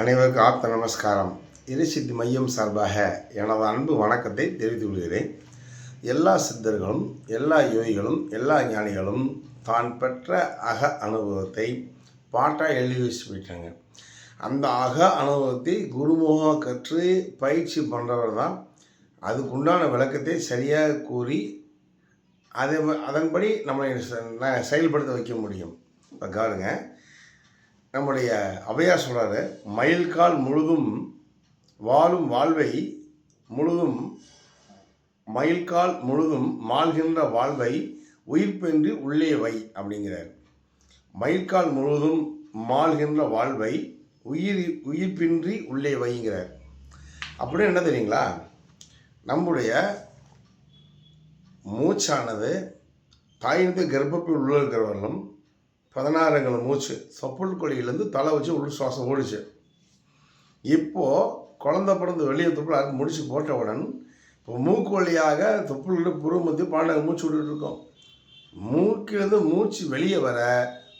அனைவருக்கும் ஆத்த நமஸ்காரம். இறைசித்தி மையம் சார்பாக எனது அன்பு வணக்கத்தை தெரிவித்துக் கொள்கிறேன். எல்லா சித்தர்களும் எல்லா யோகிகளும் எல்லா ஞானிகளும் தான் பெற்ற அக அனுபவத்தை பாட்டாக எழுதி வச்சு போயிட்டாங்க. அந்த அக அனுபவத்தை குருமுகமாக கற்று பயிற்சி பண்ணுறவர் தான் அதுக்குண்டான விளக்கத்தை சரியாக கூறி அதை அதன்படி நம்மளை ந- செயல்படுத்த வைக்க முடியும். இப்போ கவருங்க நம்முடைய அவையார் சொல்கிறாரு மயில்கால் முழுதும் வாழும் வாழ்வை முழுதும் மயில்கால் முழுதும் மாள்கின்ற வாழ்வை உயிர்ப்பென்று உள்ளே வை அப்படிங்கிறார். மயில்கால் முழுவதும் மாள்கின்ற வாழ்வை உயிர் உயிர்ப்பின்றி உள்ளே வைங்கிறார். அப்படின்னு என்ன தெரியுங்களா? நம்முடைய மூச்சானது தாயினுக்கு கர்ப்பப்பை உள்ள இருக்கிறவர்களும் மூச்சு சொப்புள் கொடியிலேருந்து தலை வச்சு உள் சுவாசம் ஓடிச்சு. இப்போது குழந்த பிறந்து வெளியே துப்புள் அது முடிச்சு போட்டவுடன் இப்போ மூக்கு வழியாக தொப்புள் புருவ மத்திய பாண்டங்க மூச்சு விட்டுட்டு இருக்கோம். மூக்கிலிருந்து மூச்சு வெளியே வர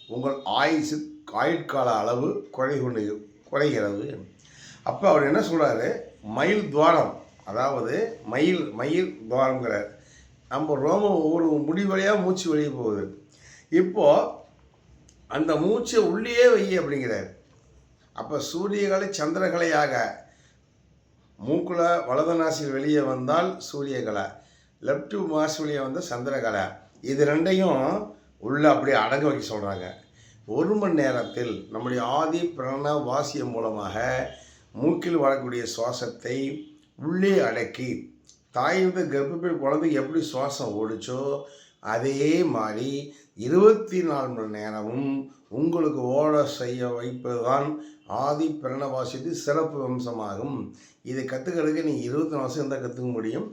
உங்கள் ஆயுசு ஆயுட்கால அளவு குறை கொண்டு குறைகிறது. அப்போ அவர் என்ன சொல்கிறாரு மயில் துவாரம் அதாவது மயில் மயில் துவாரங்கிறார் நம்ம ரோமம் ஒவ்வொரு முடி வழியாக மூச்சு வெளியே போகுது. இப்போது அந்த மூச்சை உள்ளே வை அப்படிங்கிறார். அப்போ சூரியகலை சந்திரகலையாக மூக்குல வலது நாசில் வெளியே வந்தால் சூரியகலை லெஃப்ட் மாசு வெளியே வந்தால் சந்திரகலை. இது ரெண்டையும் உள்ளே அப்படியே அடங்க வைக்க சொல்கிறாங்க ஒரு மணி நேரத்தில் நம்முடைய ஆதி பிரண வாசியம் மூலமாக மூக்கில் வரக்கூடிய சுவாசத்தை உள்ளே அடக்கி தாயிருந்து கர்ப்பப்பை குழந்தை எப்படி சுவாசம் ஓடிச்சோ அதே மாதிரி இருபத்தி நாலு மணி நேரமும் உங்களுக்கு ஓட செய்ய வைப்பதுதான் ஆதி பிரணவாசியத்து சிறப்பு அம்சமாகும். இதை கற்றுக்கிறதுக்கு நீங்கள் இருபத்தி நாலு வருஷம் தான் கற்றுக்க முடியும்.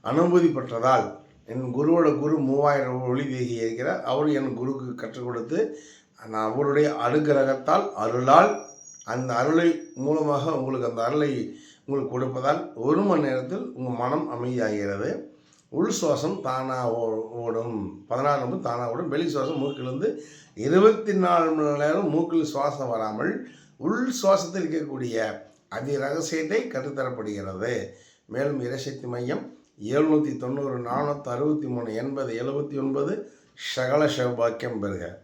அனுமதி பெற்றதால் என் குருவோட குரு மூவாயிரம் ஒளி தேகி இருக்கிறார். அவர் என் குருக்கு கற்றுக் கொடுத்து நான் அவருடைய அனுகிரகத்தால் அருளால் அந்த அருளை மூலமாக உங்களுக்கு அந்த அருளை உங்களுக்கு கொடுப்பதால் ஒரு மணி நேரத்தில் உங்கள் மனம் அமைதியாகிறது. உள் சுவாசம் தானாக ஓ ஓடும். பதினாறு நிமிடம் தானாக ஓடும். வெளி சுவாசம் மூக்கிலிருந்து இருபத்தி நாலு மணி நேரம் மூக்கில் சுவாசம் வராமல் உள் சுவாசத்தில் இருக்கக்கூடிய அதி ரகசியத்தை கற்றுத்தரப்படுகிறது. மேலும் இரசக்தி மையம் எழுநூற்றி தொண்ணூறு நானூற்றி அறுபத்தி மூணு எண்பது எழுபத்தி ஒன்பது சகல சௌபாக்கியம் பெறுக.